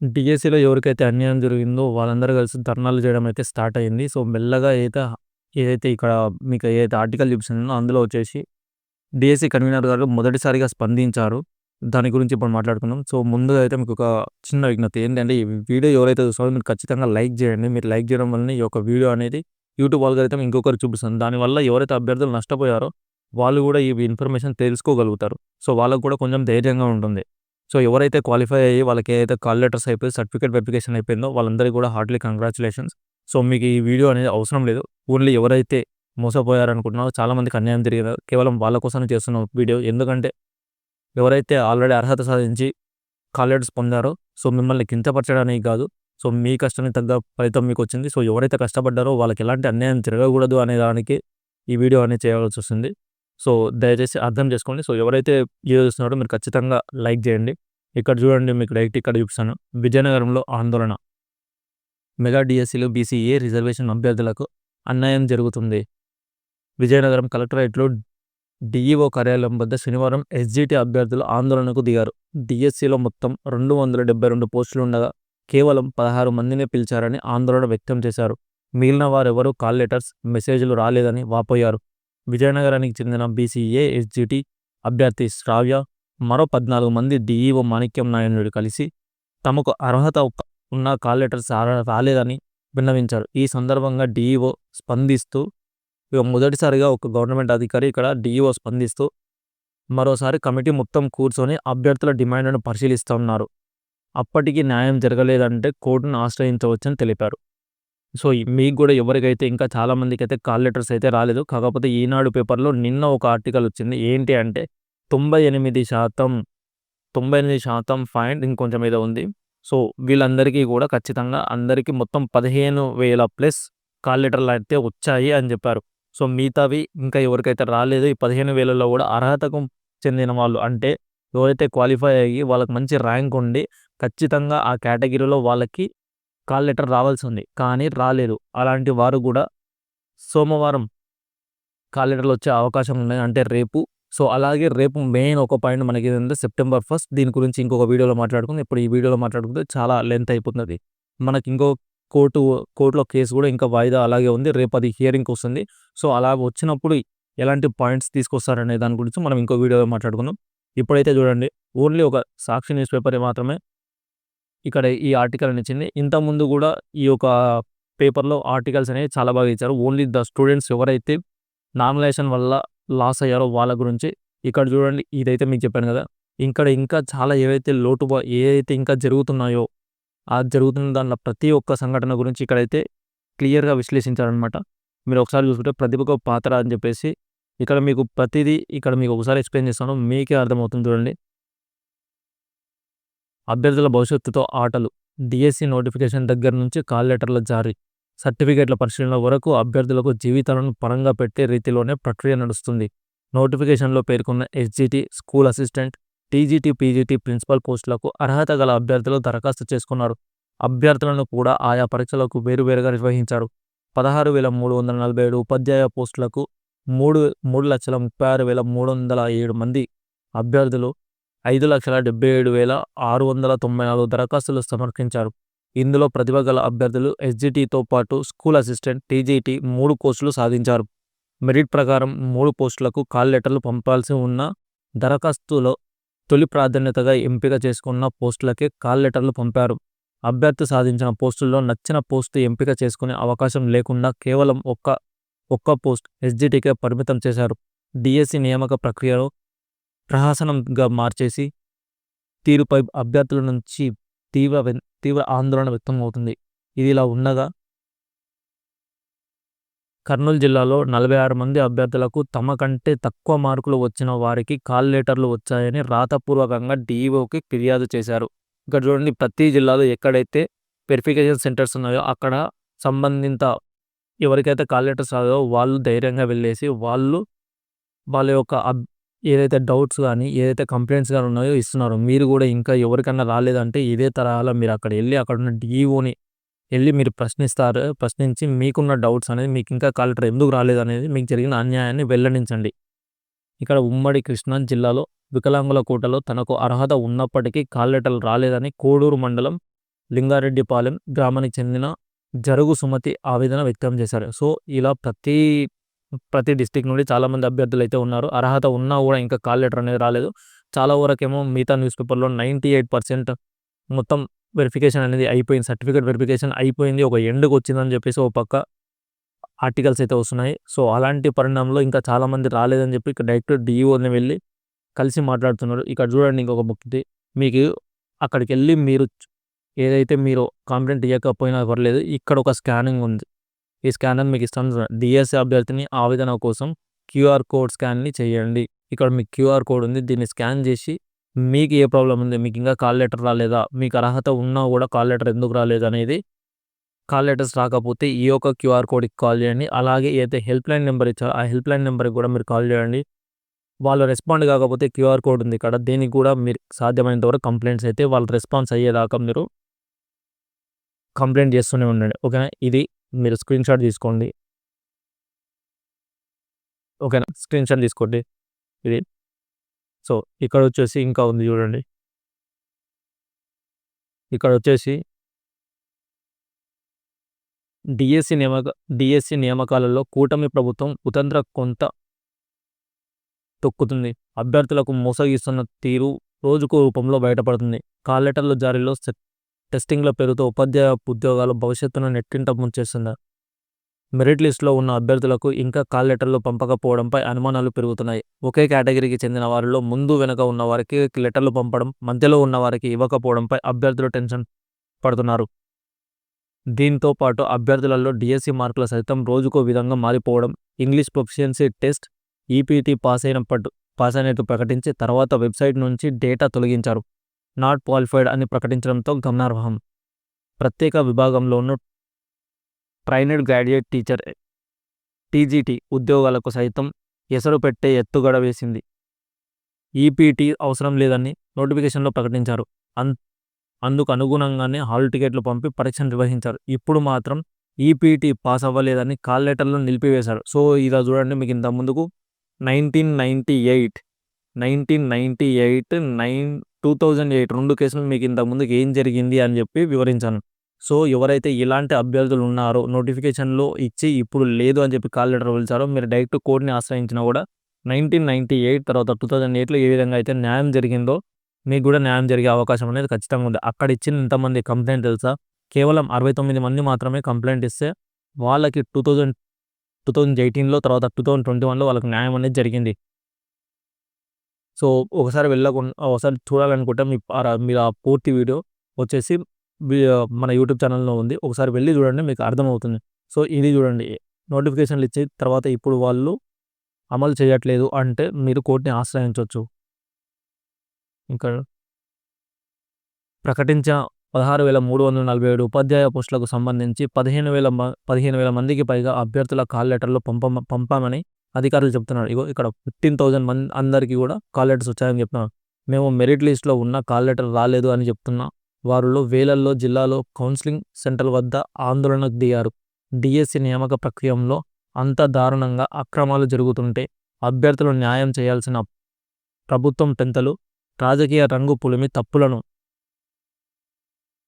డిఎస్సిలో ఎవరికైతే అన్యాయం జరిగిందో వాళ్ళందరూ కలిసి ధర్నాలు చేయడం అయితే స్టార్ట్ అయింది. సో, మెల్లగా అయితే ఏదైతే ఇక్కడ మీకు ఏదైతే ఆర్టికల్ చూపిస్తున్నానో అందులో వచ్చేసి డిఎస్సి కన్వీనర్ గారు మొదటిసారిగా స్పందించారు. దాని గురించి ఇప్పుడు మాట్లాడుకుందాం. సో, ముందుగా అయితే మీకు ఒక చిన్న విజ్ఞప్తి ఏంటంటే ఈ వీడియో ఎవరైతే చూస్తారో మీరు ఖచ్చితంగా లైక్ చేయండి. మీరు లైక్ చేయడం వల్లనే ఈ యొక్క వీడియో అనేది యూట్యూబ్ ఆల్గోరిథం ఇంకొకరు చూపిస్తుంది. దానివల్ల ఎవరైతే అభ్యర్థులు నష్టపోయారో వాళ్ళు కూడా ఈ ఇన్ఫర్మేషన్ తెలుసుకోగలుగుతారు. సో, వాళ్ళకు కూడా కొంచెం ధైర్యంగా ఉంటుంది. సో, ఎవరైతే క్వాలిఫై అయ్యి వాళ్ళకి ఏదైతే కాల్ లెటర్స్ అయిపోయి సర్టిఫికేట్ వెరిఫికేషన్ అయిపోయిందో వాళ్ళందరికీ కూడా హార్ట్‌లీ కంగ్రాచులేషన్స్ సో, మీకు ఈ వీడియో అనేది అవసరం లేదు. ఓన్లీ ఎవరైతే మోసపోయారనుకుంటున్నారో చాలామందికి అన్యాయం జరిగిందో కేవలం వాళ్ళ కోసమే చేస్తున్న వీడియో. ఎందుకంటే ఎవరైతే ఆల్రెడీ అర్హత సాధించి కాల్ లెటర్స్ పొందారో సో, మిమ్మల్ని కించపరచడానికి కాదు. సో, మీ కష్టానికి తగ్గ ఫలితం మీకు వచ్చింది సో, ఎవరైతే కష్టపడ్డారో వాళ్ళకి ఎలాంటి అన్యాయం జరగకూడదు అనే దానికి ఈ వీడియో అనేది చేయాల్సొస్తుంది. సో, దయచేసి అర్థం చేసుకోండి. సో, ఎవరైతే వీడియో చూస్తున్నారో మీరు ఖచ్చితంగా లైక్ చేయండి. ఇక్కడ చూడండి మీకు డైరెక్ట్ ఇక్కడ చూపిస్తాను. విజయనగరంలో ఆందోళన. మెగా డిఎస్సిలో బీసీఏ రిజర్వేషన్ అభ్యర్థులకు అన్యాయం జరుగుతుంది. విజయనగరం కలెక్టరేట్లో డీఈఓ కార్యాలయం వద్ద శనివారం ఎస్జీటీ అభ్యర్థులు ఆందోళనకు దిగారు. డిఎస్సిలో మొత్తం రెండు వందల డెబ్బై రెండు పోస్టులు ఉండగా కేవలం పదహారు మందినే పిలిచారని ఆందోళన వ్యక్తం చేశారు. మిగిలిన వారెవరూ కాల్ లెటర్స్, మెసేజ్లు రాలేదని వాపోయారు. విజయనగరానికి చెందిన బీసీఏ ఎస్జీటీ అభ్యర్థి శ్రావ్య, మరో పద్నాలుగు మంది డీఈఓ మాణిక్యం నాయుడు కలిసి తమకు అర్హత ఉన్న కాల్ లెటర్స్ రాలేదని విన్నవించారు. ఈ సందర్భంగా డీఈఓ స్పందిస్తూ ఇక మొదటిసారిగా ఒక గవర్నమెంట్ అధికారి ఇక్కడ డీఈఓ స్పందిస్తూ మరోసారి కమిటీ మొత్తం కూర్చొని అభ్యర్థుల డిమాండ్ను పరిశీలిస్తున్నారు. అప్పటికి న్యాయం జరగలేదంటే కోర్టును ఆశ్రయించవచ్చని తెలిపారు. సో, మీకు కూడా ఎవరికైతే ఇంకా చాలామందికైతే కాల్ లెటర్స్ అయితే రాలేదు. కాకపోతే ఈనాడు పేపర్‌లో నిన్న ఒక ఆర్టికల్ వచ్చింది. ఏంటి అంటే 98% 98% పాయింట్ ఇంకొంచెం ఏదో ఉంది. సో, వీళ్ళందరికీ కూడా ఖచ్చితంగా అందరికీ మొత్తం 15,000 ప్లస్ కాల్ లెటర్లు అయితే వచ్చాయి అని చెప్పారు. సో, మిగతావి ఇంకా ఎవరికైతే రాలేదు ఈ 15,000లో కూడా అర్హతకు చెందిన వాళ్ళు అంటే ఎవరైతే క్వాలిఫై అయ్యి వాళ్ళకి మంచి ర్యాంక్ ఉండి ఖచ్చితంగా ఆ కేటగిరీలో వాళ్ళకి కాల్ లెటర్ రావాల్సి ఉంది. కానీ రాలేదు. అలాంటి వారు కూడా సోమవారం కాల్ లెటర్లు వచ్చే అవకాశం ఉన్నాయి. అంటే రేపు. సో, అలాగే రేపు మెయిన్ ఒక పాయింట్ మనకి ఏంటంటే సెప్టెంబర్ ఫస్ట్ దీని గురించి ఇంకొక వీడియోలో మాట్లాడుకుందాం. ఇప్పుడు ఈ వీడియోలో మాట్లాడుకుంటే చాలా లెంత్ అయిపోతుంది. మనకి ఇంకో కోర్టు కోర్టులో కేసు కూడా ఇంకా వాయిదా అలాగే ఉంది. రేపు అది హియరింగ్‌కి వస్తుంది. సో, అలా వచ్చినప్పుడు ఎలాంటి పాయింట్స్ తీసుకొస్తారనే దాని గురించి మనం ఇంకో వీడియోలో మాట్లాడుకుందాం. ఇప్పుడైతే చూడండి ఓన్లీ ఒక సాక్షి న్యూస్ పేపర్ మాత్రమే ఇక్కడ ఈ ఆర్టికల్ అని ఇచ్చింది. ఇంతకుముందు కూడా ఈ యొక్క పేపర్‌లో ఆర్టికల్స్ అనేవి చాలా బాగా ఇచ్చారు. ఓన్లీ ద స్టూడెంట్స్ ఎవరైతే నామినేషన్ వల్ల లాస్ అయ్యారో వాళ్ళ గురించి. ఇక్కడ చూడండి ఇదైతే మీకు చెప్పాను కదా! ఇక్కడ ఇంకా చాలా ఏవైతే లోటు ఏదైతే ఇంకా జరుగుతున్నాయో ఆ జరుగుతున్న దాంట్లో ప్రతి ఒక్క సంఘటన గురించి ఇక్కడైతే క్లియర్‌గా విశ్లేషించారనమాట. మీరు ఒకసారి చూసుకుంటే ప్రతిభకు పాత్ర అని చెప్పేసి ఇక్కడ మీకు ప్రతిదీ ఇక్కడ మీకు ఒకసారి ఎక్స్‌ప్లెయిన్ చేస్తాను. మీకే అర్థమవుతుంది చూడండి. అభ్యర్థుల భవిష్యత్తుతో ఆటలు. డిఎస్సి నోటిఫికేషన్ దగ్గర నుంచి కాల్ లెటర్ల జారీ, సర్టిఫికేట్ల పరిశీలన వరకు అభ్యర్థులకు జీవితాలను పరంగా పెట్టే రీతిలోనే ప్రక్రియ నడుస్తుంది. నోటిఫికేషన్‌లో పేర్కొన్న SGT, school assistant, TGT, PGT principal పోస్టులకు అర్హత గల అభ్యర్థులు దరఖాస్తు చేసుకున్నారు. అభ్యర్థులను కూడా ఆయా పరీక్షలకు వేరువేరుగా నిర్వహించారు. పదహారు వేల మూడు వందల నలభై ఏడు ఉపాధ్యాయ పోస్టులకు మూడు మూడు లక్షల ముప్పై ఆరు వేల మూడు వందల ఏడు మంది అభ్యర్థులు ఐదు లక్షల డెబ్బై ఏడు వేల ఆరు వందల తొంభై నాలుగు దరఖాస్తులు సమర్పించారు. ఇందులో ప్రతిభ గల అభ్యర్థులు ఎస్జిటితో పాటు స్కూల్ అసిస్టెంట్, టీజీటీ మూడు పోస్టులు సాధించారు. మెరిట్ ప్రకారం మూడు పోస్టులకు కాల్ లెటర్లు పంపాల్సి ఉన్న దరఖాస్తులో తొలి ప్రాధాన్యతగా ఎంపిక చేసుకున్న పోస్టులకే కాల్ లెటర్లు పంపారు. అభ్యర్థి సాధించిన పోస్టుల్లో నచ్చిన పోస్టు ఎంపిక చేసుకునే అవకాశం లేకుండా కేవలం ఒక్క ఒక్క పోస్ట్ ఎస్జీటీకే పరిమితం చేశారు. డిఎస్సి నియామక ప్రక్రియలో ప్రహసనంగా మార్చేసి తీరుపై అభ్యర్థుల నుంచి తీవ్ర తీవ్ర ఆందోళన వ్యక్తమవుతుంది. ఇదిలా ఉండగా కర్నూలు జిల్లాలో నలభై ఆరు మంది అభ్యర్థులకు తమ కంటే తక్కువ మార్కులు వచ్చిన వారికి కాల్ లెటర్లు వచ్చాయని రాతపూర్వకంగా డిఈఓకి ఫిర్యాదు చేశారు. ఇక్కడ చూడండి ప్రతి జిల్లాలో ఎక్కడైతే వెరిఫికేషన్ సెంటర్స్ ఉన్నాయో అక్కడ సంబంధిత ఎవరికైతే కాల్ లెటర్స్ రాదో వాళ్ళు ధైర్యంగా వెళ్ళేసి వాళ్ళు వాళ్ళ యొక్క అబ్ ఏదైతే డౌట్స్ కానీ ఏదైతే కంప్లైంట్స్ కానీ ఉన్నాయో ఇస్తున్నారు. మీరు కూడా ఇంకా ఎవరికన్నా రాలేదంటే ఇదే తరహాలో మీరు అక్కడ వెళ్ళి అక్కడ ఉన్న డిఈఓని వెళ్ళి మీరు ప్రశ్నిస్తారు. ప్రశ్నించి మీకున్న డౌట్స్ అనేది మీకు ఇంకా కలెక్టర్ ఎందుకు రాలేదు అనేది మీకు జరిగిన అన్యాయాన్ని వెల్లడించండి. ఇక్కడ ఉమ్మడి కృష్ణా జిల్లాలో వికలాంగుల కోటలో తనకు అర్హత ఉన్నప్పటికీ కాల్ రాలేదని కోడూరు మండలం లింగారెడ్డిపాలెం గ్రామానికి చెందిన జరుగు సుమతి ఆవేదన వ్యక్తం చేశారు సో ఇలా ప్రతి ప్రతి డిస్టిక్ నుండి చాలామంది అభ్యర్థులు అయితే ఉన్నారు. అర్హత ఉన్నా కూడా ఇంకా కాల్ లెటర్ అనేది రాలేదు. చాలా వరకేమో మిగతా న్యూస్ పేపర్లో నైంటీ ఎయిట్ పర్సెంట్ మొత్తం వెరిఫికేషన్ అనేది అయిపోయింది. సర్టిఫికేట్ వెరిఫికేషన్ అయిపోయింది. ఒక ఎండుకు వచ్చిందని చెప్పేసి ఒక పక్క ఆర్టికల్స్ అయితే వస్తున్నాయి. సో అలాంటి పరిణామంలో ఇంకా చాలామంది రాలేదని చెప్పి ఇక్కడ డైరెక్ట్ డిఈఓని వెళ్ళి కలిసి మాట్లాడుతున్నారు. ఇక్కడ చూడండి ఇంకొక బుక్ది మీకు అక్కడికి వెళ్ళి మీరు ఏదైతే మీరు కాంప్లైంట్ ఇవ్వకపోయినా పర్లేదు. ఇక్కడ ఒక స్కానింగ్ ఉంది. ఈ స్కానర్ మీకు ఇష్టం డిఎస్సి అభ్యర్థిని ఆవేదన కోసం క్యూఆర్ కోడ్ స్కాన్ని చేయండి. ఇక్కడ మీకు క్యూఆర్ కోడ్ ఉంది. దీన్ని స్కాన్ చేసి మీకు ఏ ప్రాబ్లం ఉంది? మీకు ఇంకా కాల్ లెటర్ రాలేదా? మీకు అర్హత ఉన్నా కూడా కాల్ లెటర్ ఎందుకు రాలేదు అనేది కాల్ లెటర్స్ రాకపోతే ఈ యొక్క క్యూఆర్ కోడ్కి కాల్ చేయండి. అలాగే ఏదైతే హెల్ప్ లైన్ నెంబర్ ఇచ్చారో ఆ హెల్ప్ లైన్ నెంబర్కి కూడా మీరు కాల్ చేయండి. వాళ్ళు రెస్పాండ్ కాకపోతే క్యూఆర్ కోడ్ ఉంది ఇక్కడ. దీనికి కూడా మీరు సాధ్యమైనంత వరకు కంప్లైంట్స్ అయితే వాళ్ళు రెస్పాన్స్ అయ్యేదాకా మీరు కంప్లైంట్ చేస్తూనే ఉండండి. ఓకేనా? ఇది మీరు స్క్రీన్ షాట్ తీసుకోండి. ఓకేనా? స్క్రీన్ షాట్ తీసుకోండి. ఇది. సో ఇక్కడ వచ్చేసి ఇంకా ఉంది చూడండి. ఇక్కడ వచ్చేసి డిఎస్సి నియామక డిఎస్సి నియామకాలలో కూటమి ప్రభుత్వం ఉతంత్ర కొంత తొక్కుతుంది. అభ్యర్థులకు మోసగిస్తున్న తీరు రోజుకో రూపంలో బయటపడుతుంది. కాలెటర్ల జారీలో టెస్టింగ్ల పేరుతో ఉపాధ్యాయ ఉద్యోగాలు భవిష్యత్తును నెట్టింట ముంచేస్తుంది మెరిట్ లిస్టులో ఉన్న అభ్యర్థులకు ఇంకా కాల్ లెటర్లు పంపకపోవడంపై అనుమానాలు పెరుగుతున్నాయి. ఒకే కేటగిరీకి చెందిన వారిలో ముందు వెనుక ఉన్న వారికి లెటర్లు పంపడం మధ్యలో ఉన్న వారికి ఇవ్వకపోవడంపై అభ్యర్థులు టెన్షన్ పడుతున్నారు. దీంతో పాటు అభ్యర్థులలో డిఎస్సి మార్కుల సైతం రోజుకో విధంగా మారిపోవడం English proficiency test EPT pass అయినప్పటి పాస్ అయినట్టు ప్రకటించి తర్వాత వెబ్సైట్ నుంచి డేటా తొలగించారు. నాట్ క్వాలిఫైడ్ అని ప్రకటించడంతో గమనార్హం. ప్రత్యేక విభాగంలోనూ ట్రైనడ్ గ్రాడ్యుయేట్ టీచర్ టీజీటీ ఉద్యోగాలకు సైతం ఎసరు పెట్టే ఎత్తుగడ వేసింది. ఈపీటీ అవసరం లేదని నోటిఫికేషన్లో ప్రకటించారు. అన్ అందుకు అనుగుణంగానే హాల్ టికెట్లు పంపి పరీక్ష నిర్వహించారు. ఇప్పుడు మాత్రం ఈపీటీ పాస్ అవ్వలేదని కాల్ లెటర్లను నిలిపివేశారు. సో ఇలా చూడండి మీకు ఇంత ముందుకు nineteen ninety eight nineteen ninety eight nine two thousand eight రెండు కేసులు మీకు ఇంతకుముందుకు ఏం జరిగింది అని చెప్పి వివరించాను. సో ఎవరైతే ఇలాంటి అభ్యర్థులు ఉన్నారో నోటిఫికేషన్లో ఇచ్చి ఇప్పుడు లేదు అని చెప్పి కాల్ లెటర్ పిలిచారో మీరు డైరెక్ట్ కోర్టుని ఆశ్రయించినా కూడా నైన్టీన్ నైంటీ ఎయిట్ తర్వాత టూ థౌజండ్ ఎయిట్లో ఏ విధంగా అయితే న్యాయం జరిగిందో మీకు కూడా న్యాయం జరిగే అవకాశం అనేది ఖచ్చితంగా ఉంది. అక్కడ ఇచ్చిన ఇంతమంది కంప్లైంట్ తెలుసా? కేవలం అరవై తొమ్మిది మంది మాత్రమే కంప్లైంట్ ఇస్తే వాళ్ళకి టూ థౌజండ్ టూ థౌజండ్ ఎయిటీన్లో తర్వాత టూ థౌజండ్ ట్వంటీ వన్లో వాళ్ళకి న్యాయం అనేది జరిగింది. సో ఒకసారి వెళ్ళకుండా ఒకసారి చూడాలనుకుంటే మీ మీరు ఆ పూర్తి వీడియో వచ్చేసి మన యూట్యూబ్ ఛానల్లో ఉంది. ఒకసారి వెళ్ళి చూడండి మీకు అర్థమవుతుంది. సో ఇది చూడండి. నోటిఫికేషన్లు ఇచ్చి తర్వాత ఇప్పుడు వాళ్ళు అమలు చేయట్లేదు అంటే మీరు కోర్టుని ఆశ్రయించవచ్చు ఇంకా ప్రకటించిన పదహారు వేల మూడు వందల నలభై ఏడు ఉపాధ్యాయ పోస్టులకు సంబంధించి పదిహేను వేల పదిహేను వేల మందికి పైగా అభ్యర్థుల కాల్ లెటర్లు పంప పంపామని అధికారులు చెప్తున్నారు. ఇగో ఇక్కడ ఫిఫ్టీన్ థౌజండ్ మంది అందరికీ కూడా కాల్ లెటర్స్ వచ్చాయని చెప్తున్నారు. మేము మెరిట్ లిస్ట్లో ఉన్న కాల్ లెటర్ రాలేదు అని చెప్తున్నా. వారిలో వేలల్లో జిల్లాలో కౌన్సిలింగ్ సెంటర్ వద్ద ఆందోళనకు దిగారు. డిఎస్సి నియామక ప్రక్రియలో అంత దారుణంగా అక్రమాలు జరుగుతుంటే అభ్యర్థులు న్యాయం చేయాల్సిన ప్రభుత్వం పెంతలు రాజకీయ రంగు పులిమి తప్పులను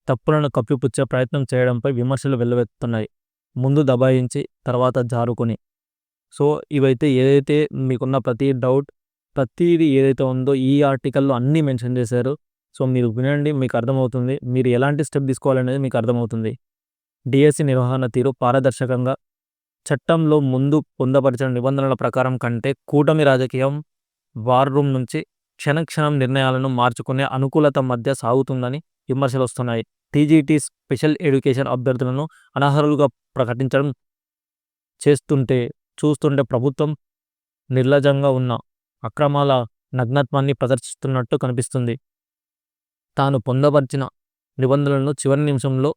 తప్పులను కప్పిపుచ్చే ప్రయత్నం చేయడంపై విమర్శలు వెల్లువెత్తుతున్నాయి ముందు దబాయించి తర్వాత జారుకొని సో ఇవైతే ఏదైతే మీకున్న ప్రతి డౌట్ ప్రతీది ఏదైతే ఉందో ఈ ఆర్టికల్లో అన్నీ మెన్షన్ చేశారు. సో మీరు వినండి మీకు అర్థమవుతుంది. మీరు ఎలాంటి స్టెప్ తీసుకోవాలనేది మీకు అర్థమవుతుంది. డిఎస్సి నిర్వహణ తీరు పారదర్శకంగా చట్టంలో ముందు పొందపరిచిన నిబంధనల ప్రకారం కంటే కూటమి రాజకీయం వార్ రూమ్ నుంచి క్షణక్షణం నిర్ణయాలను మార్చుకునే అనుకూలత మధ్య సాగుతుందని విమర్శలు వస్తున్నాయి. టీజీటీ స్పెషల్ ఎడ్యుకేషన్ అభ్యర్థులను అనర్హులుగా ప్రకటించడం చేస్తుంటే చూస్తుంటే ప్రభుత్వం నిర్లజంగా ఉన్న అక్రమాల నగ్నత్వాన్ని ప్రదర్శిస్తున్నట్టు కనిపిస్తుంది. తాను పొందపరిచిన నిబంధనలను చివరి నిమిషంలో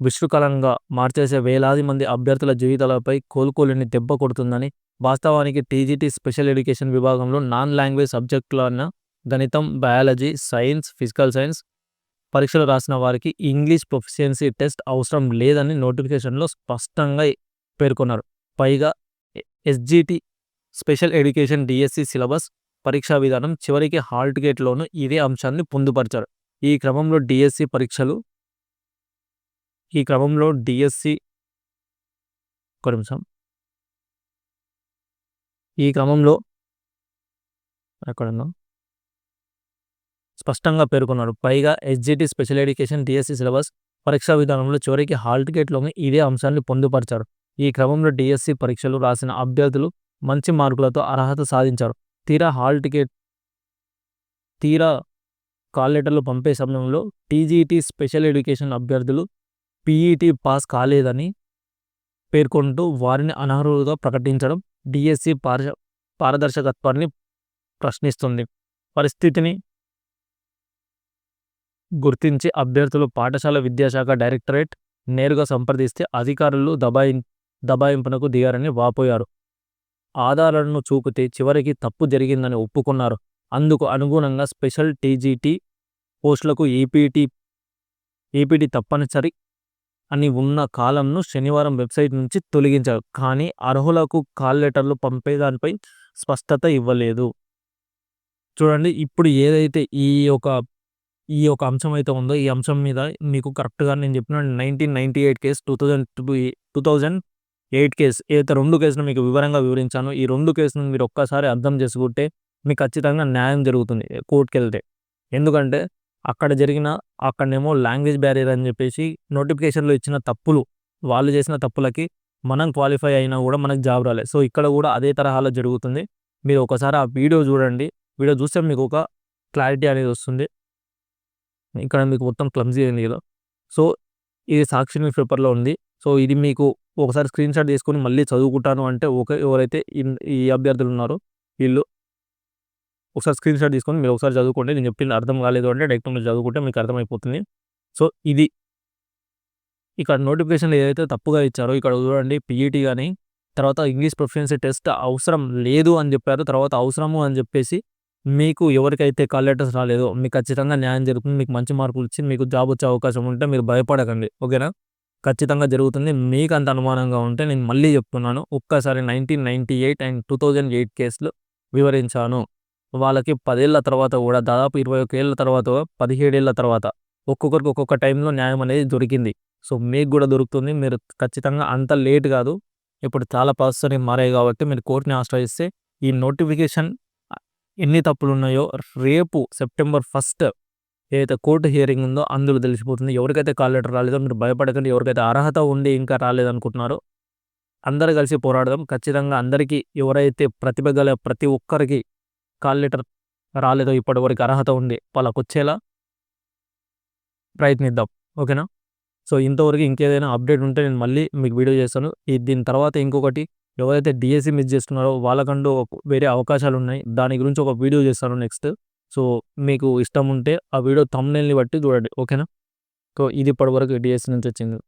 విశ్రుకలంగా మార్చేసే వేలాది మంది అభ్యర్థుల జీవితాలపై కోలుకోలేని దెబ్బ కొడుతుందని వాస్తవానికి టీజీటీ స్పెషల్ ఎడ్యుకేషన్ విభాగంలో నాన్ లాంగ్వేజ్ సబ్జెక్టులైన గణితం బయాలజీ సైన్స్ ఫిజికల్ సైన్స్ పరీక్షలు రాసిన వారికి ఇంగ్లీష్ ప్రొఫిషియన్సీ టెస్ట్ అవసరం లేదని నోటిఫికేషన్లో స్పష్టంగా పేర్కొన్నారు. పైగా SGT special education DSC syllabus పరీక్షా విధానం చివరికి హాల్ట్ గేట్లోనూ ఇదే అంశాన్ని పొందుపరిచారు. ఈ క్రమంలో డిఎస్సి పరీక్షలు ఈ క్రమంలో డిఎస్సి ఒక నిమిషం. ఈ క్రమంలో ఎక్కడుందో? స్పష్టంగా పేర్కొన్నారు. పైగా SGT special education DSC syllabus పరీక్షా విధానంలో చివరికి హాల్ట్ గేట్లోనే ఇదే అంశాన్ని పొందుపరిచారు. ఈ క్రమంలో డిఎస్సి పరీక్షలు రాసిన అభ్యర్థులు మంచి మార్కులతో అర్హత సాధించారు. తీరా హాల్ టికెట్ తీరా కాల్ లెటర్లు పంపే సమయంలో టీజీటీ స్పెషల్ ఎడ్యుకేషన్ అభ్యర్థులు పీఈటీ పాస్ కాలేదని పేర్కొంటూ వారిని అనర్హులుగా ప్రకటించడం డిఎస్సి పార పారదర్శకత్వాన్ని ప్రశ్నిస్తుంది. పరిస్థితిని గుర్తించి అభ్యర్థులు పాఠశాల విద్యాశాఖ డైరెక్టరేట్ నేరుగా సంప్రదిస్తే అధికారులు దబాయి దబాయింపునకు దిగారని వాపోయారు. ఆధారాలను చూపితే చివరికి తప్పు జరిగిందని ఒప్పుకున్నారు. అందుకు అనుగుణంగా స్పెషల్ టీజీటీ పోస్టులకు ఈపీటీ ఈపీటీ తప్పనిసరి అని ఉన్న కాలంను శనివారం వెబ్సైట్ నుంచి తొలగించారు. కానీ అర్హులకు కాల్ లెటర్లు పంపేదానిపై స్పష్టత ఇవ్వలేదు. చూడండి ఇప్పుడు ఏదైతే ఈ యొక్క ఈ యొక్క అంశం అయితే ఉందో ఈ అంశం మీద మీకు కరెక్ట్గా నేను చెప్పిన nineteen ninety eight case two thousand two thousand eight case ఏదైతే రెండు కేసులు మీకు వివరంగా వివరించాను ఈ రెండు కేసులను మీరు ఒక్కసారి అర్థం చేసుకుంటే మీకు ఖచ్చితంగా న్యాయం జరుగుతుంది కోర్టుకి వెళ్తే ఎందుకంటే అక్కడ జరిగిన అక్కడనేమో లాంగ్వేజ్ బ్యారియర్ అని చెప్పేసి నోటిఫికేషన్లో ఇచ్చిన తప్పులు వాళ్ళు చేసిన తప్పులకి మనం క్వాలిఫై అయినా కూడా మనకు జాబ్ రాలేదు. సో ఇక్కడ కూడా అదే తరహాలో జరుగుతుంది. మీరు ఒకసారి ఆ వీడియో చూడండి. వీడియో చూస్తే మీకు ఒక క్లారిటీ అనేది వస్తుంది. ఇక్కడ మీకు మొత్తం క్లమ్జీ అయింది కదా. సో ఇది సాక్షి న్యూస్ పేపర్లో ఉంది. సో ఇది మీకు ఒకసారి స్క్రీన్ షాట్ తీసుకొని మళ్ళీ చదువుకుంటాను అంటే ఒక ఎవరైతే ఈ అభ్యర్థులు ఉన్నారో వీళ్ళు ఒకసారి స్క్రీన్ షాట్ తీసుకొని మీరు ఒకసారి చదువుకోండి. నేను చెప్పింది అర్థం కాలేదు అంటే డైరెక్ట్ మీరు చదువుకుంటే మీకు అర్థమైపోతుంది. సో ఇది ఇక్కడ నోటిఫికేషన్లు ఏదైతే తప్పుగా ఇచ్చారో ఇక్కడ చూడండి పీఈటీ కానీ తర్వాత ఇంగ్లీష్ ప్రొఫిషియన్సీ టెస్ట్ అవసరం లేదు అని చెప్పారు. తర్వాత అవసరము అని చెప్పేసి మీకు ఎవరికైతే కాల్ లెటర్స్ రాలేదో మీకు ఖచ్చితంగా న్యాయం జరుగుతుంది. మీకు మంచి మార్కులు ఇచ్చి మీకు జాబ్ వచ్చే అవకాశం ఉంటే మీరు భయపడకండి. ఓకేనా? ఖచ్చితంగా జరుగుతుంది. మీకు అంత అనుమానంగా ఉంటే నేను మళ్ళీ చెప్తున్నాను. ఒక్కసారి nineteen ninety eight and two thousand eight కేసులు వివరించాను. వాళ్ళకి పదేళ్ళ తర్వాత కూడా దాదాపు ఇరవై ఒక ఏళ్ళ తర్వాత పదిహేడేళ్ళ తర్వాత ఒక్కొక్కరికి ఒక్కొక్క టైంలో న్యాయం అనేది దొరికింది. సో మీకు కూడా దొరుకుతుంది. మీరు ఖచ్చితంగా అంత లేట్ కాదు. ఇప్పుడు చాలా ప్రాసెస్ అనేవి మారాయి కాబట్టి మీరు కోర్టుని ఆశ్రయిస్తే ఈ నోటిఫికేషన్ ఎన్ని తప్పులు ఉన్నాయో రేపు సెప్టెంబర్ ఫస్ట్ ఏదైతే కోర్టు హియరింగ్ ఉందో అందులో తెలిసిపోతుంది. ఎవరికైతే కాల్ లెటర్ రాలేదో మీరు భయపడకండి. ఎవరికైతే అర్హత ఉండి ఇంకా రాలేదనుకుంటున్నారో అందరు కలిసి పోరాడదాం. ఖచ్చితంగా అందరికీ ఎవరైతే ప్రతిభ గల ప్రతి ఒక్కరికి కాల్ లెటర్ రాలేదో ఇప్పటివరకు అర్హత ఉంది వాళ్ళకు వచ్చేలా ప్రయత్నిద్దాం. ఓకేనా? సో ఇంతవరకు ఇంకేదైనా అప్డేట్ ఉంటే నేను మళ్ళీ మీకు వీడియో చేస్తాను. ఈ దీని తర్వాత ఇంకొకటి ఎవరైతే డిఎస్సి మిస్ చేస్తున్నారో వాళ్ళకంటూ వేరే అవకాశాలు ఉన్నాయి దాని గురించి ఒక వీడియో చేస్తాను నెక్స్ట్. సో మీకు ఇష్టం ఉంటే ఆ వీడియో తమ్నేల్ని బట్టి చూడండి. ఓకేనా? సో ఇది ఇప్పటివరకు ఎడిఎస్ నుంచి వచ్చింది.